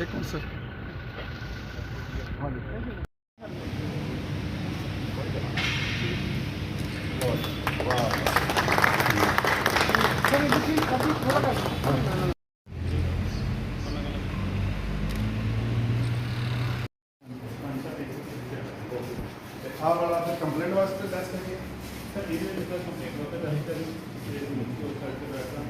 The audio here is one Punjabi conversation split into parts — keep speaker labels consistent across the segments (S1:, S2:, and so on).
S1: ਇੱਕ ਮਿੰਟ, ਸਰ।
S2: ਆਹ ਵਾਲਾ ਫਿਰ ਕੰਪਲੇਂਟ ਵਾਸਤੇ ਦੱਸ ਕਰਕੇ
S3: ਸਰ ਇਹਦੇ ਵਿੱਚ ਤਾਂ ਕੰਪਲੇਂਟ ਹੋ ਤਾਂ ਅਸੀਂ ਕਰੀ ਇਹ ਮੁੱਖ ਉਸ ਕਰਕੇ ਬੈਠਾ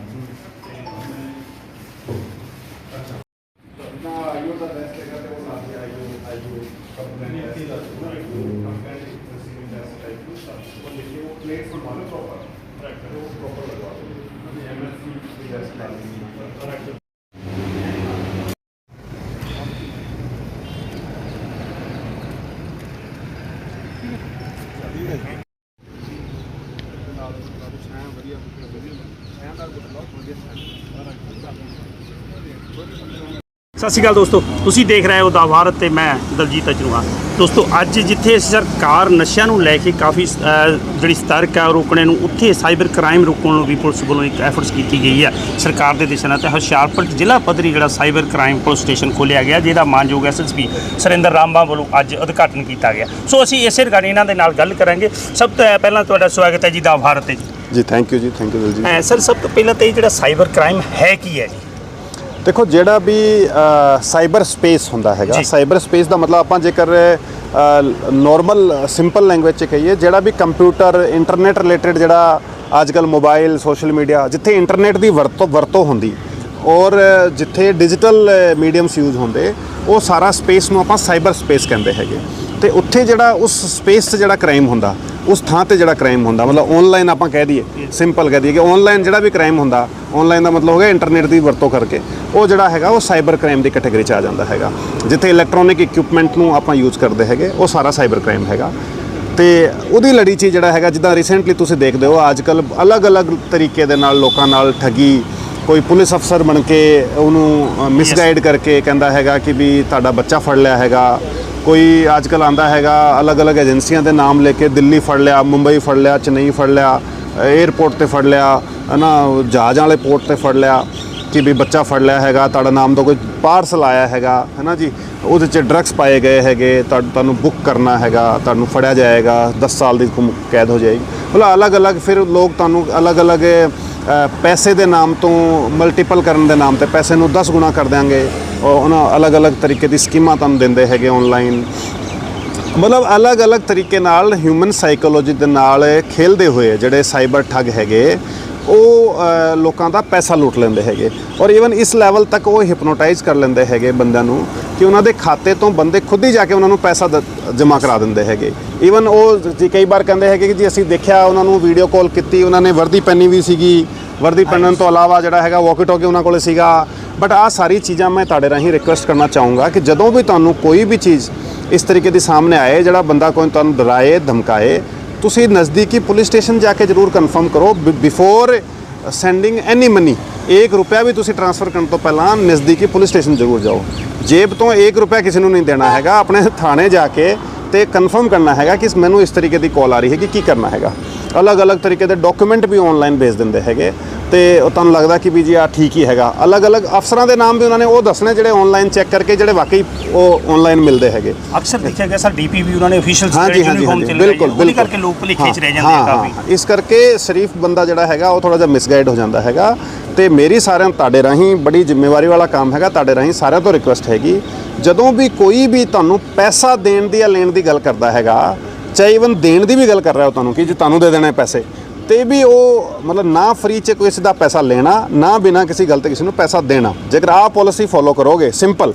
S2: ਨਾ ਆਈਓ ਦਾ ਦੱਸ ਦੇਗਾ ਤੇ ਉਹ ਨਾਲ ਹੀ ਆਈਓ ਆਈਓ ਕੰਪਲੇਂਟ
S3: ਅਸੀਂ ਦੱਸ ਦੂੰਗਾ
S2: ਕੰਪਲੇਂਟ ਰਿਸੀਵਿੰਗ ਦੱਸ ਟਾਈਪ ਨੂੰ ਸਭ ਉਹ ਲਿਖੇ ਉਹ ਪਲੇਟ ਬਣਵਾ ਲਓ ਪ੍ਰੋਪਰ
S3: ਰਾਈਟ
S2: ਉਹ ਪ੍ਰੋਪਰ ਲਗਵਾ ਦਿਓ
S3: ਅਸੀਂ ਐਮਐਸਸੀ
S2: ਦੱਸ ਲਾਜ਼ਮੀ
S3: ਰਾਈਟ
S4: ਸਤਿ ਸ਼੍ਰੀ ਅਕਾਲ ਦੋਸਤੋ ਤੁਸੀਂ ਦੇਖ ਰਹੇ ਹੋ ਦਾ ਭਾਰਤ ਤੇ ਮੈਂ ਦਲਜੀਤ ਅਜਨੂਆ। ਦੋਸਤੋ ਅੱਜ ਜਿੱਥੇ ਸਰਕਾਰ ਨਸ਼ਿਆਂ ਨੂੰ ਲੈ ਕੇ ਕਾਫੀ ਜਿਹੜੀ ਸਤਰਕ ਹੈ ਰੋਕਣੇ ਨੂੰ ਉੱਥੇ ਸਾਈਬਰ ਕ੍ਰਾਈਮ ਰੋਕਣ ਨੂੰ ਵੀ ਪੁਲਿਸ ਵੱਲੋਂ ਇੱਕ ਐਫਰਟਸ ਕੀਤੀ ਗਈ ਹੈ ਸਰਕਾਰ ਦੇ ਦਿਸ਼ਾ ਨਾਲ। ਤੇ ਹੁਸ਼ਿਆਰਪੁਰ ਜ਼ਿਲ੍ਹਾ ਪੱਧਰੀ ਜਿਹੜਾ ਸਾਈਬਰ ਕ੍ਰਾਈਮ ਪੁਲਿਸ ਸਟੇਸ਼ਨ ਖੋਲ੍ਹਿਆ ਗਿਆ ਜਿਹਦਾ ਮਾਨਯੋਗ ਐਸਐਸਪੀ ਸੁਰਿੰਦਰ ਰਾਮਬਾ ਵੱਲੋਂ ਅੱਜ ਉਦਘਾਟਨ ਕੀਤਾ ਗਿਆ। ਸੋ ਅਸੀਂ ਇਸੇ ਰਿਗਾਰਡ ਇਹਨਾਂ ਦੇ ਨਾਲ ਗੱਲ ਕਰਾਂਗੇ। ਸਭ ਤੋਂ ਪਹਿਲਾਂ ਤੁਹਾਡਾ ਸਵਾਗਤ ਹੈ ਜੀ ਦਾ ਭਾਰਤ ਤੇ ਜੀ।
S5: ਜੀ ਥੈਂਕ ਯੂ ਜੀ ਥੈਂਕ ਯੂ ਜੀ
S4: ਸਰ ਸਭ ਤੋਂ ਪਹਿਲਾਂ ਤਾਂ ਜਿਹੜਾ ਸਾਈਬਰ ਕ੍ਰਾਈਮ ਹੈ ਕੀ ਹੈ ਜੀ?
S5: ਦੇਖੋ ਜਿਹੜਾ ਵੀ ਸਾਈਬਰ ਸਪੇਸ ਹੁੰਦਾ ਹੈਗਾ। ਸਾਈਬਰ ਸਪੇਸ ਦਾ ਮਤਲਬ ਆਪਾਂ ਜੇਕਰ ਨਾਰਮਲ ਸਿੰਪਲ ਲੈਂਗੁਏਜ ਚ ਕਹੀਏ ਜਿਹੜਾ ਵੀ ਕੰਪਿਊਟਰ ਇੰਟਰਨੈਟ ਰਿਲੇਟਡ ਜਿਹੜਾ ਅੱਜਕੱਲ ਮੋਬਾਈਲ ਸੋਸ਼ਲ ਮੀਡੀਆ ਜਿੱਥੇ ਇੰਟਰਨੈਟ ਦੀ ਵਰਤੋਂ ਵਰਤੋਂ ਹੁੰਦੀ ਔਰ ਜਿੱਥੇ ਡਿਜੀਟਲ ਮੀਡੀਅਮਸ ਯੂਜ਼ ਹੁੰਦੇ ਉਹ ਸਾਰਾ ਸਪੇਸ ਨੂੰ ਆਪਾਂ ਸਾਈਬਰ ਸਪੇਸ ਕਹਿੰਦੇ ਹੈਗੇ ਤੇ ਉੱਥੇ ਜਿਹੜਾ ਉਸ ਸਪੇਸ 'ਚ ਜਿਹੜਾ ਕ੍ਰਾਈਮ ਹੁੰਦਾ ਉਸ ਥਾਂ ਤੇ ਜਿਹੜਾ ਕ੍ਰਾਈਮ ਹੁੰਦਾ ਮਤਲਬ ਆਨਲਾਈਨ ਆਪਾਂ ਕਹਿ ਦਈਏ ਸਿੰਪਲ ਕਹਿ ਦਈਏ ਕਿ ਆਨਲਾਈਨ ਜਿਹੜਾ ਵੀ ਕ੍ਰਾਈਮ ਹੁੰਦਾ ਆਨਲਾਈਨ ਦਾ ਮਤਲਬ ਹੋ ਗਿਆ ਇੰਟਰਨੈਟ ਦੀ ਵਰਤੋਂ ਕਰਕੇ। ਉਹ ਜਿਹੜਾ ਹੈਗਾ ਉਹ ਸਾਈਬਰ ਕ੍ਰਾਈਮ ਦੀ ਕੈਟਾਗਰੀ 'ਚ ਆ ਜਾਂਦਾ ਹੈਗਾ। ਜਿੱਥੇ ਇਲੈਕਟ੍ਰੋਨਿਕ ਇਕਵਿਪਮੈਂਟ ਨੂੰ ਆਪਾਂ ਯੂਜ਼ ਕਰਦੇ ਹੈਗੇ ਉਹ ਸਾਰਾ ਸਾਈਬਰ ਕ੍ਰਾਈਮ ਹੈਗਾ। ਤੇ ਉਹਦੀ ਲੜੀ 'ਚ ਜਿਹੜਾ ਹੈਗਾ ਜਿੱਦਾਂ ਰੀਸੈਂਟਲੀ ਤੁਸੀਂ ਦੇਖਦੇ ਹੋ ਅੱਜ ਕੱਲ ਅਲੱਗ-ਅਲੱਗ ਤਰੀਕੇ ਦੇ ਨਾਲ ਲੋਕਾਂ ਨਾਲ ਠੱਗੀ ਕੋਈ ਪੁਲਿਸ ਅਫਸਰ ਬਣ ਕੇ ਉਹਨੂੰ ਮਿਸਗਾਈਡ ਕਰਕੇ ਕਹਿੰਦਾ ਹੈਗਾ ਕਿ ਵੀ ਤੁਹਾਡਾ ਬੱਚਾ ਫੜ ਲਿਆ ਹੈਗਾ। ਕੋਈ ਅੱਜ ਕੱਲ ਆਂਦਾ ਹੈਗਾ, ਅਲੱਗ-ਅਲੱਗ ਏਜੰਸੀਆਂ ਦੇ ਨਾਮ ਲੈ ਕੇ ਦਿੱਲੀ ਫੜ ਲਿਆ, ਮੁੰਬਈ ਫੜ ਲਿਆ, ਚੇਨਈ ਫੜ ਲਿਆ 에ਅਰਪੋਰਟ ਤੇ ਫੜ ਲਿਆ, ਹਨਾ, ਜਹਾਜ਼ਾਂ ਵਾਲੇ ਪੋਰਟ ਤੇ ਫੜ ਲਿਆ, ਕਿ ਵੀ ਬੱਚਾ ਫੜ ਲਿਆ ਹੈਗਾ, ਤੁਹਾਡਾ ਨਾਮ ਤੋਂ ਕੋਈ ਪਾਰਸਲ ਆਇਆ ਹੈਗਾ, ਹੈਨਾ ਜੀ? ਉਹਦੇ 'ਚ ਡਰੱਗਸ ਪਾਏ ਗਏ ਹੈਗੇ, ਤੁਹਾ- ਤੁਹਾਨੂੰ ਬੁੱਕ ਕਰਨਾ ਹੈਗਾ, ਤੁਹਾਨੂੰ ਫੜਿਆ ਜਾਏਗਾ 10 ਸਾਲ ਦੀ ਕੈਦ ਹੋ ਜਾਏਗੀ। ਮਤਲਬ ਅਲੱਗ-ਅਲੱਗ ਫਿਰ ਲੋਕ ਤੁਹਾਨੂੰ ਅਲੱਗ-ਅਲੱਗ ਪੈਸੇ ਦੇ ਨਾਮ ਤੋਂ ਮਲਟੀਪਲ ਕਰਨ ਦੇ ਨਾਮ ਤੇ ਪੈਸੇ ਨੂੰ 10 ਗੁਣਾ ਕਰ ਦਿਆਂਗੇ। ਉਹ ਉਹਨਾਂ ਅਲੱਗ-ਅਲੱਗ ਤਰੀਕੇ ਦੀ ਸਕੀਮਾਂ ਤੁਹਾਨੂੰ ਦਿੰਦੇ ਹੈਗੇ ਆਨਲਾਈਨ ਮਤਲਬ ਅਲੱਗ-ਅਲੱਗ ਤਰੀਕੇ ਨਾਲ ਹਿਊਮਨ ਸਾਈਕੋਲੋਜੀ ਦੇ ਨਾਲ ਖੇਲਦੇ ਹੋਏ ਜਿਹੜੇ ਸਾਈਬਰ ਠੱਗ ਹੈਗੇ ਉਹ ਲੋਕਾਂ ਦਾ ਪੈਸਾ ਲੁੱਟ ਲੈਂਦੇ ਹੈਗੇ। ਔਰ ਈਵਨ ਇਸ ਲੈਵਲ ਤੱਕ ਉਹ ਹਿਪਨੋਟਾਈਜ਼ ਕਰ ਲੈਂਦੇ ਹੈਗੇ ਬੰਦਿਆਂ ਨੂੰ ਕਿ ਉਹਨਾਂ ਦੇ ਖਾਤੇ ਤੋਂ ਬੰਦੇ ਖੁਦ ਹੀ ਜਾ ਕੇ ਉਹਨਾਂ ਨੂੰ ਪੈਸਾ ਜਮ੍ਹਾਂ ਕਰਾ ਦਿੰਦੇ ਹੈਗੇ। ਈਵਨ ਉਹ ਜੀ ਕਈ ਵਾਰ ਕਹਿੰਦੇ ਹੈਗੇ ਕਿ ਜੀ ਅਸੀਂ ਦੇਖਿਆ ਉਹਨਾਂ ਨੂੰ ਵੀਡੀਓ ਕਾਲ ਕੀਤੀ ਉਹਨਾਂ ਨੇ ਵਰਦੀ ਪਹਿਨੀ ਵੀ ਸੀਗੀ। ਵਰਦੀ ਪਹਿਨਣ ਤੋਂ ਇਲਾਵਾ ਜਿਹੜਾ ਹੈਗਾ ਵਾਕੀ ਟੋਕੀ ਉਹਨਾਂ ਕੋਲੇ ਸੀਗਾ। ਬਟ ਆਹ ਸਾਰੀ ਚੀਜ਼ਾਂ ਮੈਂ ਤੁਹਾਡੇ ਰਾਹੀਂ ਰਿਕੁਐਸਟ ਕਰਨਾ ਚਾਹੂੰਗਾ ਕਿ ਜਦੋਂ ਵੀ ਤੁਹਾਨੂੰ ਕੋਈ ਵੀ ਚੀਜ਼ ਇਸ ਤਰੀਕੇ ਦੀ ਸਾਹਮਣੇ ਆਏ ਜਿਹੜਾ ਬੰਦਾ ਕੋਈ ਤੁਹਾਨੂੰ ਡਰਾਏ ਧਮਕਾਏ ਤੁਸੀਂ ਨਜ਼ਦੀਕੀ ਪੁਲਿਸ ਸਟੇਸ਼ਨ ਜਾ ਕੇ ਜ਼ਰੂਰ ਕਨਫਰਮ ਕਰੋ ਬਿਫੋਰ ਸੈਂਡਿੰਗ ਐਨੀ ਮਨੀ 1 ਰੁਪਿਆ ਵੀ ਤੁਸੀਂ ਟ੍ਰਾਂਸਫਰ ਕਰਨ ਤੋਂ ਪਹਿਲਾਂ ਨਜ਼ਦੀਕੀ ਪੁਲਿਸ ਸਟੇਸ਼ਨ ਜ਼ਰੂਰ ਜਾਓ। ਜੇਬ ਤੋਂ 1 ਰੁਪਿਆ ਕਿਸੇ ਨੂੰ ਨਹੀਂ ਦੇਣਾ ਹੈਗਾ, ਆਪਣੇ ਥਾਣੇ ਜਾ ਕੇ ਤੇ ਕਨਫਰਮ ਕਰਨਾ ਹੈਗਾ ਕਿ ਮੈਨੂੰ ਇਸ ਤਰੀਕੇ ਦੀ ਕਾਲ ਆ ਰਹੀ ਹੈ ਕਿ ਕੀ ਕਰਨਾ ਹੈਗਾ। ਅਲੱਗ-ਅਲੱਗ ਤਰੀਕੇ ਦੇ ਡਾਕੂਮੈਂਟ ਵੀ ਆਨਲਾਈਨ ਭੇਜ ਦਿੰਦੇ ਹੈਗੇ। ਤੇ ਉਹ ਤੁਹਾਨੂੰ ਲੱਗਦਾ ਕਿ ਵੀ ਜੀ ਆ ਠੀਕ ਹੀ ਹੈਗਾ। ਅਲੱਗ-ਅਲੱਗ ਅਫਸਰਾਂ ਦੇ ਨਾਮ ਵੀ ਉਹਨਾਂ ਨੇ ਉਹ ਦੱਸਣੇ ਜਿਹੜੇ ਆਨਲਾਈਨ ਚੈੱਕ ਕਰਕੇ ਜਿਹੜੇ ਵਾਕਈ ਉਹ ਆਨਲਾਈਨ ਮਿਲਦੇ ਹੈਗੇ।
S4: ਅਕਸਰ ਦੇਖਿਆ ਗਿਆ ਸਰ ਡੀਪੀਵੀ ਉਹਨਾਂ ਨੇ ਅਫੀਸ਼ੀਅਲ
S5: ਹਾਂਜੀ ਹਾਂਜੀ ਹਾਂਜੀ ਬਿਲਕੁਲ ਬਿਲਕੁਲ।
S4: ਕਰਕੇ ਲੋਕ ਭੁਲੇਖੇ ਚ ਰਹਿ ਜਾਂਦੇ
S5: ਹਾਂ,
S4: ਆ ਕਾਫੀ
S5: ਇਸ ਕਰਕੇ ਸ਼ਰੀਫ ਬੰਦਾ ਜਿਹੜਾ ਹੈਗਾ ਉਹ ਥੋੜਾ ਜਿਹਾ ਮਿਸਗਾਈਡ ਹੋ ਜਾਂਦਾ ਹੈਗਾ। ਤੇ ਮੇਰੀ ਸਾਰਿਆਂ ਤੁਹਾਡੇ ਰਾਹੀਂ ਬੜੀ ਜ਼ਿੰਮੇਵਾਰੀ ਵਾਲਾ ਕੰਮ ਹੈਗਾ ਤੁਹਾਡੇ ਰਾਹੀਂ ਸਾਰਿਆਂ ਤੋਂ ਰਿਕੁਐਸਟ ਹੈਗੀ। ਜਦੋਂ ਵੀ ਕੋਈ ਵੀ ਤੁਹਾਨੂੰ ਪੈਸਾ ਦੇਣ ਦੀ ਜਾਂ ਲੈਣ ਦੀ ਗੱਲ ਕਰਦਾ ਹੈਗਾ ਚਾਹੇ ਇਵਨ ਦੇਣ ਦੀ ਵੀ ਗੱਲ ਕਰ ਰਿਹਾ ਹੋ ਤੁਹਾਨੂੰ ਕਿ ਜੇ ਤੁਹਾਨੂੰ ਦੇ ਦੇਣੇ ਪੈਸੇ ਤੇ ਵੀ ਉਹ ਮਤਲਬ ਨਾ ਫ੍ਰੀ ਚ ਕੋਈ ਸਿੱਧਾ ਪੈਸਾ ਲੈਣਾ ਨਾ ਬਿਨਾ ਕਿਸੇ ਗਲਤ ਕਿਸੇ ਨੂੰ ਪੈਸਾ ਦੇਣਾ। ਜੇਕਰ ਆਹ ਪਾਲਿਸੀ ਫੋਲੋ ਕਰੋਗੇ ਸਿੰਪਲ।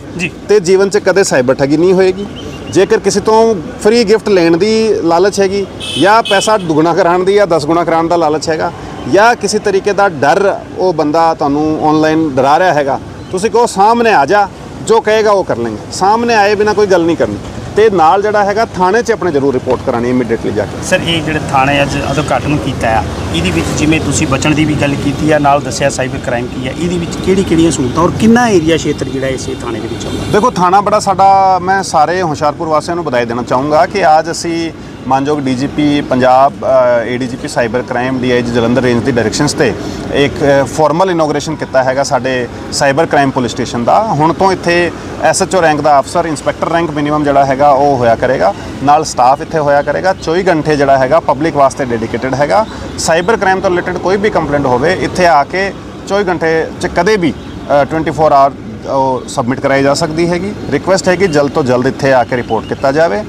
S5: ਤੇ ਜੀਵਨ 'ਚ ਕਦੇ ਸਾਈਬਰ ਠੱਗੀ ਨਹੀਂ ਹੋਏਗੀ। ਜੇਕਰ ਕਿਸੇ ਤੋਂ ਫ੍ਰੀ ਗਿਫਟ ਲੈਣ ਦੀ ਲਾਲਚ ਹੈਗੀ ਜਾਂ ਪੈਸਾ ਦੁੱਗਣਾ ਕਰਾਉਣ ਦੀ ਜਾਂ 10 ਗੁਣਾ ਕਰਾਉਣ ਦਾ ਲਾਲਚ ਹੈਗਾ ਜਾਂ ਕਿਸੇ ਤਰੀਕੇ ਦਾ ਡਰ ਉਹ ਬੰਦਾ ਤੁਹਾਨੂੰ ਆਨਲਾਈਨ ਡਰਾ ਰਿਹਾ ਹੈਗਾ ਤੁਸੀਂ ਕਹੋ ਸਾਹਮਣੇ ਆ ਜਾ ਜੋ ਕਹੇਗਾ ਉਹ ਕਰ ਲੈਂਗੇ। ਸਾਹਮਣੇ ਆਏ ਬਿਨਾ ਕੋਈ ਗੱਲ ਨਹੀਂ ਕਰਨੀ। ਤੇ ਨਾਲ ਜਿਹੜਾ ਹੈਗਾ ਥਾਣੇ 'ਚ ਆਪਣੇ ਜ਼ਰੂਰ ਰਿਪੋਰਟ ਕਰਾਣੀ ਇਮੀਡੀਏਟਲੀ ਜਾ ਕੇ।
S4: ਸਰ ਇਹ ਜਿਹੜੇ ਥਾਣੇ ਅੱਜ ਉਦਘਾਟਨ ਕੀਤਾ ਆ ਇਹਦੇ ਵਿੱਚ ਜਿਵੇਂ ਤੁਸੀਂ ਬਚਣ ਦੀ ਵੀ ਗੱਲ ਕੀਤੀ ਆ ਨਾਲ ਦੱਸਿਆ ਸਾਈਬਰ ਕ੍ਰਾਈਮ ਕੀ ਆ ਇਹਦੇ ਵਿੱਚ ਕਿਹੜੀ ਕਿਹੜੀਆਂ ਸਹੂਲਤਾਂ ਔਰ ਕਿੰਨਾ ਏਰੀਆ ਖੇਤਰ ਜਿਹੜਾ ਇਸੇ ਥਾਣੇ ਦੇ ਵਿੱਚ ਆਉਂਦਾ?
S5: ਦੇਖੋ ਥਾਣਾ ਬੜਾ ਸਾਡਾ ਮੈਂ ਸਾਰੇ ਹੁਸ਼ਿਆਰਪੁਰ ਵਾਸੀਆਂ ਨੂੰ ਵਧਾਈ ਦੇਣਾ ਚਾਹੂੰਗਾ ਕਿ ਅੱਜ ਅਸੀਂ ਮਾਨਯੋਗ DGP Punjab ADGP cyber crime DIG Jalandhar range ਦੀ ਡਾਇਰੈਕਸ਼ਨਸ ਤੇ ਇੱਕ ਫਾਰਮਲ ਇਨੋਗ੍ਰੇਸ਼ਨ ਕੀਤਾ ਹੈਗਾ ਸਾਡੇ ਸਾਈਬਰ ਕ੍ਰਾਈਮ ਪੁਲਿਸ ਸਟੇਸ਼ਨ ਦਾ। ਹੁਣ ਤੋਂ ਇੱਥੇ ਐਸਐਚਓ ਰੈਂਕ ਦਾ ਅਫਸਰ ਇੰਸਪੈਕਟਰ ਰੈਂਕ ਮਿਨੀਮਮ ਜਿਹੜਾ ਹੈਗਾ ਉਹ ਹੋਇਆ ਕਰੇਗਾ। ਨਾਲ ਸਟਾਫ ਇੱਥੇ ਹੋਇਆ ਕਰੇਗਾ। 24 ਘੰਟੇ ਜਿਹੜਾ ਹੈਗਾ ਪਬਲਿਕ ਵਾਸਤੇ ਡੈਡੀਕੇਟਿਡ ਹੈਗਾ। ਸਾਈਬਰ ਕ੍ਰਾਈਮ ਤੋਂ ਰਿਲੇਟਡ ਕੋਈ ਵੀ ਕੰਪਲੇਂਟ ਹੋਵੇ ਇੱਥੇ ਆ ਕੇ 24 ਘੰਟੇ ਚ ਕਦੇ ਵੀ ਅ, 24 ਆਵਰ ਉਹ ਸਬਮਿਟ ਕਰਾਈ ਜਾ ਸਕਦੀ ਹੈਗੀ। ਰਿਕੁਐਸਟ ਹੈ ਕਿ ਜਲਦ ਤੋਂ ਜਲਦ ਇੱਥੇ ਆ ਕੇ ਰਿਪੋਰਟ ਕੀਤਾ ਜਾਵੇ।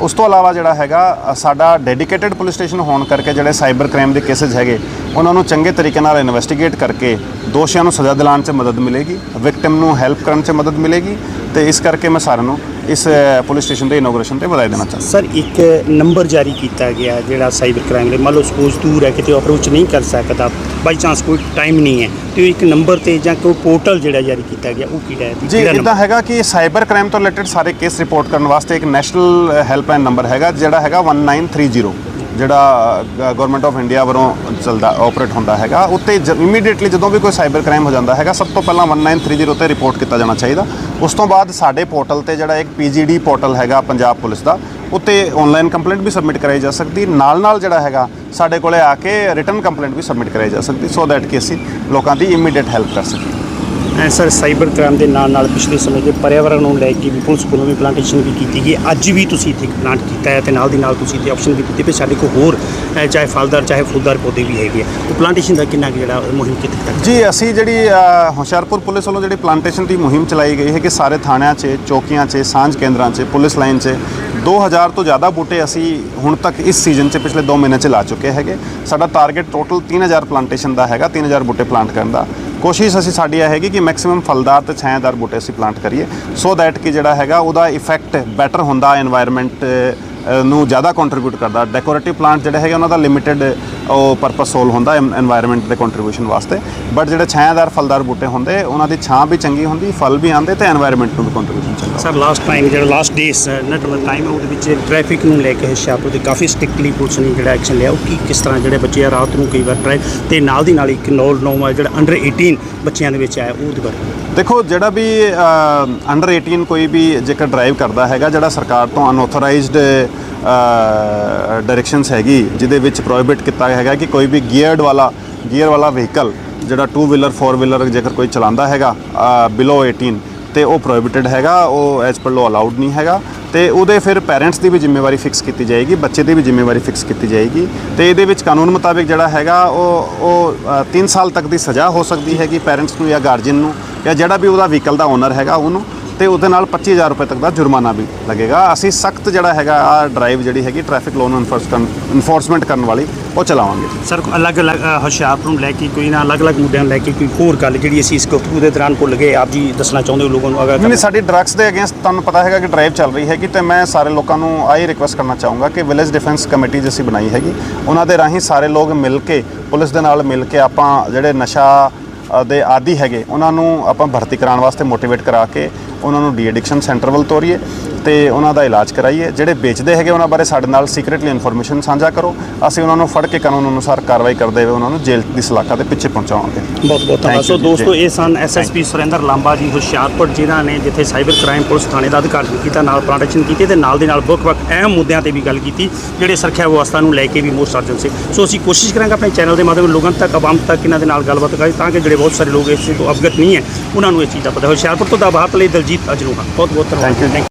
S5: ਉਸ ਤੋਂ ਇਲਾਵਾ ਜਿਹੜਾ ਹੈਗਾ ਸਾਡਾ ਡੈਡੀਕੇਟਿਡ ਪੁਲਿਸ ਸਟੇਸ਼ਨ ਹੋਣ ਕਰਕੇ ਜਿਹੜੇ ਸਾਈਬਰ ਕ੍ਰਾਈਮ ਦੇ ਕੇਸਿਸ ਹੈਗੇ ਉਹਨਾਂ ਨੂੰ ਚੰਗੇ ਤਰੀਕੇ ਨਾਲ ਇਨਵੈਸਟੀਗੇਟ ਕਰਕੇ ਦੋਸ਼ੀਆਂ ਨੂੰ ਸਜ਼ਾ ਦਿਲਾਉਣ 'ਚ ਮਦਦ ਮਿਲੇਗੀ ਵਿਕਟਿਮ ਨੂੰ ਹੈਲਪ ਕਰਨ 'ਚ ਮਦਦ ਮਿਲੇਗੀ ਤੇ ਇਸ ਕਰਕੇ ਮੈਂ ਸਾਰਿਆਂ ਨੂੰ ਇਸ ਪੁਲਿਸ ਸਟੇਸ਼ਨ ਦੇ ਇਨੋਗ੍ਰੇਸ਼ਨ ਤੇ ਵਧਾਈ ਦੇਣਾ ਚਾਹੁੰਦਾ।
S4: ਸਰ ਇੱਕ ਨੰਬਰ ਜਾਰੀ ਕੀਤਾ ਗਿਆ ਜਿਹੜਾ ਸਾਈਬਰ ਕ੍ਰਾਈਮ ਦੇ ਮੰਨ ਲਓ ਸਪੋਜ਼ ਦੂਰ ਹੈ ਕਿਤੇ ਅਪਰੋਚ ਨਹੀਂ ਕਰ ਸਕਦਾ ਬਾਈ ਚਾਂਸ ਕੋਈ ਟਾਈਮ ਨਹੀਂ ਹੈ ਤੇ ਇੱਕ ਨੰਬਰ ਤੇ ਜਾਂ ਕੋਈ ਪੋਰਟਲ ਜਿਹੜਾ ਜਾਰੀ ਕੀਤਾ ਗਿਆ ਉਹ ਕਿਹੜਾ ਹੈ?
S5: ਜੀ ਇਦਾਂ ਹੈਗਾ ਕਿ ਸਾਈਬਰ ਕ੍ਰਾਈਮ ਤੋਂ ਰਿਲੇਟਡ ਸਾਰੇ ਕੇਸ ਰਿਪੋਰਟ ਕਰਨ ਵਾਸਤੇ ਇੱਕ ਨੈਸ਼ਨਲ ਹੈਲਪਲਾਈਨ ਨੰਬਰ ਹੈਗਾ, ਜਿਹੜਾ ਹੈਗਾ 1930 ਜਿਹੜਾ ਗਵਰਨਮੈਂਟ ਆਫ ਇੰਡੀਆ ਵੱਲੋਂ ਚੱਲਦਾ ਆਪਰੇਟ ਹੁੰਦਾ ਹੈਗਾ। ਉੱਤੇ ਇਮੀਡੀਏਟਲੀ ਜਦੋਂ ਵੀ ਕੋਈ ਸਾਈਬਰ ਕ੍ਰਾਈਮ ਹੋ ਜਾਂਦਾ ਹੈਗਾ, ਸਭ ਤੋਂ ਪਹਿਲਾਂ 1930 ਤੇ ਰਿਪੋਰਟ ਕੀਤਾ ਜਾਣਾ ਚਾਹੀਦਾ। ਉਸ ਤੋਂ ਬਾਅਦ ਸਾਡੇ ਪੋਰਟਲ ਤੇ ਜਿਹੜਾ ਇੱਕ ਪੀਜੀਡੀ ਪੋਰਟਲ ਹੈਗਾ ਪੰਜਾਬ ਪੁਲਿਸ ਦਾ, ਉੱਤੇ ਆਨਲਾਈਨ ਕੰਪਲੇਂਟ ਵੀ ਸਬਮਿਟ ਕਰਾਈ ਜਾ ਸਕਦੀ। ਨਾਲ ਨਾਲ ਜਿਹੜਾ ਹੈਗਾ, ਸਾਡੇ ਕੋਲੇ ਆ ਕੇ ਰਿਟਰਨ ਕੰਪਲੇਂਟ ਵੀ ਸਬਮਿਟ ਕਰਾਈ ਜਾ ਸਕਦੀ। ਸੋ ਦੈਟ ਕਿ ਅਸੀਂ ਲੋਕਾਂ ਦੀ ਇਮੀਡੀਏਟ ਹੈਲਪ ਕਰ ਸਕੀਏ।
S4: ਹੈ ਸਰ ਸਾਈਬਰ ਕ੍ਰਾਈਮ ਦੇ ਨਾਲ ਨਾਲ ਪਿਛਲੇ ਸਮੇਂ ਦੇ ਪਰਿਆਵਰਣ ਨੂੰ ਲੈ ਕੇ ਵੀ ਪੁਲਿਸ ਕੋਲੋਂ ਵੀ ਪਲਾਂਟੇਸ਼ਨ ਵੀ ਕੀਤੀ ਗਈ ਅੱਜ ਵੀ ਤੁਸੀਂ ਇੱਥੇ ਪਲਾਂਟ ਕੀਤਾ ਹੈ ਤੇ ਨਾਲ ਦੀ ਨਾਲ ਤੁਸੀਂ ਇੱਥੇ ਆਪਸ਼ਨ ਵੀ ਦਿੱਤੀ ਵੀ ਸਾਡੇ ਕੋਲ ਹੋਰ ਅ, ਚਾਹੇ ਫਲਦਾਰ ਚਾਹੇ ਫੁੱਲਦਾਰ ਪੌਦੇ ਵੀ ਹੈਗੇ ਆ। ਉਹ ਪਲਾਂਟੇਸ਼ਨ ਦਾ ਕਿੰਨਾ ਕੁ ਜਿਹੜਾ ਮੁਹਿੰਮ ਕਿੱਥੇ ਤੱਕ
S5: ਜੀ ਅਸੀਂ ਜਿਹੜੀ ਅ, ਹੁਸ਼ਿਆਰਪੁਰ ਪੁਲਿਸ ਵੱਲੋਂ ਜਿਹੜੀ ਪਲਾਂਟੇਸ਼ਨ ਦੀ ਮੁਹਿੰਮ ਚਲਾਈ ਗਈ ਹੈ ਕਿ ਸਾਰੇ ਥਾਣਿਆਂ 'ਚ ਚੌਕੀਆਂ 'ਚ ਸਾਂਝ ਕੇਂਦਰਾਂ 'ਚ ਪੁਲਿਸ ਲਾਈਨ 'ਚ 2000 ਤੋਂ ਜ਼ਿਆਦਾ ਬੂਟੇ ਅਸੀਂ ਹੁਣ ਤੱਕ ਇਸ ਸੀਜ਼ਨ 'ਚ ਪਿਛਲੇ 2 ਮਹੀਨੇ 'ਚ ਲਾ ਚੁੱਕੇ ਹੈਗੇ। ਸਾਡਾ ਟਾਰਗੇਟ ਟੋਟਲ 3000 ਪਲਾਂਟੇਸ਼ਨ ਦਾ ਹੈਗਾ 3000 ਬੂਟੇ ਪਲਾਂਟ ਕਰਨ ਦਾ। ਕੋਸ਼ਿਸ਼ ਅਸੀਂ ਸਾਡੀ ਇਹ ਹੈਗੀ ਕਿ ਮੈਕਸਿਮਮ ਫਲਦਾਰ ਤੇ ਛਾਇਦਾਰ ਬੂਟੇ ਅਸੀਂ ਪਲਾਂਟ ਕਰੀਏ। ਸੋ ਦੈਟ ਕਿ ਜਿਹੜਾ ਹੈਗਾ, ਉਹਦਾ ਇਫੈਕਟ ਬੈਟਰ ਹੁੰਦਾ এনवायरमेंट ਨੂੰ ਜ਼ਿਆਦਾ ਕੰਟਰੀਬਿਊਟ ਕਰਦਾ। ਡੈਕੋਰੇਟਿਵ ਪਲਾਂਟ ਜਿਹੜੇ ਹੈਗੇ, ਉਹਨਾਂ ਦਾ ਲਿਮਿਟਿਡ ਉਹ ਪਰਪਸ ਸੋਲ ਹੁੰਦਾ এনवायरमेंट ਦੇ ਕੰਟਰੀਬਿਊਸ਼ਨ ਵਾਸਤੇ। ਬਟ ਜਿਹੜੇ ਛਾਇਆਦਾਰ ਫਲਦਾਰ ਬੂਟੇ ਹੁੰਦੇ ਉਹਨਾਂ ਦੀ ਛਾਂ ਵੀ ਚੰਗੀ ਹੁੰਦੀ ਫਲ ਵੀ ਆਉਂਦੇ ਤੇ এনवायरमेंट ਨੂੰ ਵੀ ਕੰਟਰੀਬਿਊਸ਼ਨ ਚੰਗਾ
S4: ਸਰ ਲਾਸਟ ਟਾਈਮ ਜਿਹੜਾ ਲਾਸਟ ਡੇਸ ਨਟ ਵਾਲਾ ਟਾਈਮ ਉਹਦੇ ਵਿੱਚ ਟ੍ਰੈਫਿਕ ਨੂੰ ਲੈ ਕੇ ਹਸ਼ਿਆਰਪੁਰ ਦੇ ਕਾਫੀ ਸਟ੍ਰਿਕਟਲੀ ਪੁਲਿਸ ਨੇ ਜਿਹੜਾ ਐਕਸ਼ਨ ਲਿਆ ਉਹ ਕੀ ਕਿਸ ਤਰ੍ਹਾਂ ਜਿਹੜੇ ਬੱਚੇ ਆ ਰਾਤ ਨੂੰ ਕਈ ਵਾਰ ਟ੍ਰੈਫ ਤੇ ਨਾਲ ਦੀ ਨਾਲ ਇੱਕ ਨੌਲ ਨੌਵਾ ਜਿਹੜਾ ਅੰਡਰ 18 ਬੱਚਿਆਂ ਦੇ ਵਿੱਚ ਆਇਆ ਉਹਦੇ ਬਾਰੇ
S5: ਦੇਖੋ ਜਿਹੜਾ ਵੀ ਅੰਡਰ 18 ਕੋਈ ਵੀ ਜੇਕਰ ਡਰਾਈਵ ਕਰਦਾ ਹੈਗਾ ਜਿਹੜਾ ਸਰਕਾਰ ਤੋਂ ਅਨਆਥੋਰਾਈਜ਼ਡ ਡਾਇਰੈਕਸ਼ਨਸ ਹੈਗੀ ਜਿਹਦੇ ਵਿੱਚ ਪ੍ਰੋਹਿਬਿਟ ਕੀਤਾ ਹੈ ਹੈਗਾ ਕਿ ਕੋਈ ਵੀ ਗੀਅਰਡ ਵਾਲਾ, ਗੀਅਰ ਵਾਲਾ ਵਹੀਕਲ ਜਿਹੜਾ 2 ਵੀਲਰ 4 ਵੀਲਰ ਜੇਕਰ ਕੋਈ ਚਲਾਉਂਦਾ ਹੈਗਾ ਬਿਲੋ 18 ਤੇ ਉਹ ਪ੍ਰੋਹਿਬਿਟਡ ਹੈਗਾ, ਉਹ ਐਜ਼ ਪਰ ਲੋ ਅਲਾਉਡ ਨਹੀਂ ਹੈਗਾ, ਤੇ ਉਹਦੇ ਫਿਰ ਪੈਰੈਂਟਸ ਦੀ ਵੀ ਜ਼ਿੰਮੇਵਾਰੀ ਫਿਕਸ ਕੀਤੀ ਜਾਏਗੀ, ਬੱਚੇ ਦੀ ਵੀ ਜ਼ਿੰਮੇਵਾਰੀ ਫਿਕਸ ਕੀਤੀ ਜਾਏਗੀ, ਤੇ ਇਹਦੇ ਵਿੱਚ ਕਾਨੂੰਨ ਮੁਤਾਬਿਕ ਜਿਹੜਾ ਹੈਗਾ, ਉਹ ਉਹ 3 ਸਾਲ ਤੱਕ ਦੀ ਸਜ਼ਾ ਹੋ ਸਕਦੀ ਹੈਗੀ ਪੈਰੈਂਟਸ ਨੂੰ ਜਾਂ ਗਾਰਜੀਅਨ ਨੂੰ, ਜਾਂ ਜਿਹੜਾ ਵੀ ਉਹਦਾ ਵਹੀਕਲ ਦਾ ਓਨਰ ਹੈਗਾ ਉਹਨੂੰ। ਤੇ ਉਹਦੇ ਨਾਲ 25000 ਰੁਪਏ ਤੱਕ ਦਾ ਜੁਰਮਾਨਾ ਵੀ ਲੱਗੇਗਾ। ਅਸੀਂ ਸਖਤ ਜਿਹੜਾ ਹੈਗਾ ਆ ਡਰਾਈਵ ਜਿਹੜੀ ਹੈਗੀ ਟ੍ਰੈਫਿਕ ਲੋਨ ਇਨਫੋਰਸਮੈਂਟ ਕਰਨ ਵਾਲੀ ਉਹ ਚਲਾਵਾਂਗੇ।
S4: ਸਰ ਅਲੱਗ-ਅਲੱਗ ਹੁਸ਼ਿਆਰਪੁਰ ਨੂੰ ਲੈ ਕੇ ਕੋਈ ਨਾ ਅਲੱਗ-ਅਲੱਗ ਮੁੱਦਿਆਂ ਲੈ ਕੇ ਕੋਈ ਹੋਰ ਗੱਲ ਜਿਹੜੀ ਅਸੀਂ ਇਸ ਗੁਫ਼ਤਗੂ ਦੇ ਦੌਰਾਨ ਭੁੱਲ ਗਏ ਆਪ ਜੀ ਦੱਸਣਾ ਚਾਹੁੰਦੇ ਹੋ ਲੋਕਾਂ ਨੂੰ ਅਗਰ
S5: ਨਹੀਂ ਸਾਡੀ ਡਰੱਗਸ ਦੇ ਅਗੇਂਸਟ ਤੁਹਾਨੂੰ ਪਤਾ ਹੈਗਾ ਕਿ ਡਰਾਈਵ ਚੱਲ ਰਹੀ ਹੈਗੀ ਤੇ ਮੈਂ ਸਾਰੇ ਲੋਕਾਂ ਨੂੰ ਆਹੀ ਰਿਕੁਐਸਟ ਕਰਨਾ ਚਾਹੂੰਗਾ ਕਿ ਵਿਲੇਜ ਡਿਫੈਂਸ ਕਮੇਟੀ ਜਿਸੀ ਬਣਾਈ ਹੈਗੀ ਉਹਨਾਂ ਦੇ ਰਾਹੀਂ ਸਾਰੇ ਲੋਕ ਮਿਲ ਕੇ ਪੁਲਿਸ ਦੇ ਨਾਲ ਮਿਲ ਕੇ ਆਪਾਂ ਜਿਹੜੇ ਨਸ਼ਾ ਦੇ ਆਦੀ ਹੈਗੇ ਉਹਨਾਂ ਨੂੰ ਆਪਾਂ ਭਰਤੀ ਕਰਾਉਣ ਵਾਸਤੇ ਮੋਟੀਵੇਟ ਕਰਾ ਕੇ ਉਹਨਾਂ ਨੂੰ ਡੀ ਐਡਿਕਸ਼ਨ ਸੈਂਟਰ ਵੱਲ ਤੋਰੀਏ ਤੇ ਉਹਨਾਂ ਦਾ ਇਲਾਜ ਕਰਾਈਏ। ਜਿਹੜੇ ਵੇਚਦੇ ਹੈਗੇ ਉਹਨਾਂ ਬਾਰੇ ਸਾਡੇ ਨਾਲ ਸੀਕ੍ਰੀਟਲੀ ਇਨਫੋਰਮੇਸ਼ਨ ਸਾਂਝਾ ਕਰੋ। ਅਸੀਂ ਉਹਨਾਂ ਨੂੰ ਫੜ ਕੇ ਕਾਨੂੰਨ ਅਨੁਸਾਰ ਕਾਰਵਾਈ ਕਰਦੇ ਹੋਏ ਉਹਨਾਂ ਨੂੰ ਜੇਲ੍ਹ ਦੀ ਸਲਾਖਾ ਦੇ ਪਿੱਛੇ ਪਹੁੰਚਾਵਾਂਗੇ।
S4: ਬਹੁਤ ਬਹੁਤ ਧੰਨਵਾਦ। ਸੋ ਦੋਸਤੋ। ਇਹ ਸਨ ਐਸਐਸਪੀ ਸੁਰਿੰਦਰ ਲਾਂਬਾ ਜੀ ਹੁਸ਼ਿਆਰਪੁਰ ਜਿਨ੍ਹਾਂ ਨੇ ਜਿੱਥੇ ਸਾਈਬਰ ਕ੍ਰਾਈਮ ਪੁਲਿਸ ਥਾਣੇ ਦਾ ਅਧਿਕਾਰੀ ਕੀਤਾ ਨਾਲ ਪ੍ਰੋਟੈਕਸ਼ਨ ਕੀਤੀ ਤੇ ਨਾਲ ਦੇ ਨਾਲ ਵੱਖ-ਵੱਖ ਅਹਿਮ ਮੁੱਦਿਆਂ ਤੇ ਵੀ ਗੱਲ ਕੀਤੀ ਜਿਹੜੇ ਸੁਰੱਖਿਆ ਵਿਵਸਥਾ ਨੂੰ ਲੈ ਕੇ ਵੀ ਮੋਸਟ ਅਰਜੈਂਟ ਸੀ ਸੋ ਅਸੀਂ ਕੋਸ਼ਿਸ਼ ਕਰਾਂਗੇ ਆਪਣੇ ਚੈਨਲ ਦੇ ਮਾਧਿਅਮ ਲੋਕਾਂ ਤੱਕ ਆਵਾਮ ਤੱਕ ਇਹਨਾਂ ਦੇ ਨਾਲ ਗੱਲਬਾਤ ਕਰਾਂਗੇ ਤਾਂ ਕਿ ਜਿਹੜੇ ਬਹੁਤ ਸਾਰੇ ਲੋਕ ਇਸ ਚੀਜ਼ ਤੋਂ ਅਵਗਤ ਨਹੀਂ ਹੈ ਉਹਨਾਂ ਨੂੰ ਇਹ ਚੀਜ਼ ਦਾ ਪਤਾ ਹੋਵੇ ਹੁਸ਼ਿਆਰਪੁਰ ਤੋਂ ਦਾ ਬਾਤ ਲਈ ਦਲਜੀਤ ਅਜਨੂਹਾ ਬਹੁਤ ਬਹੁਤ ਧੰਨਵਾਦ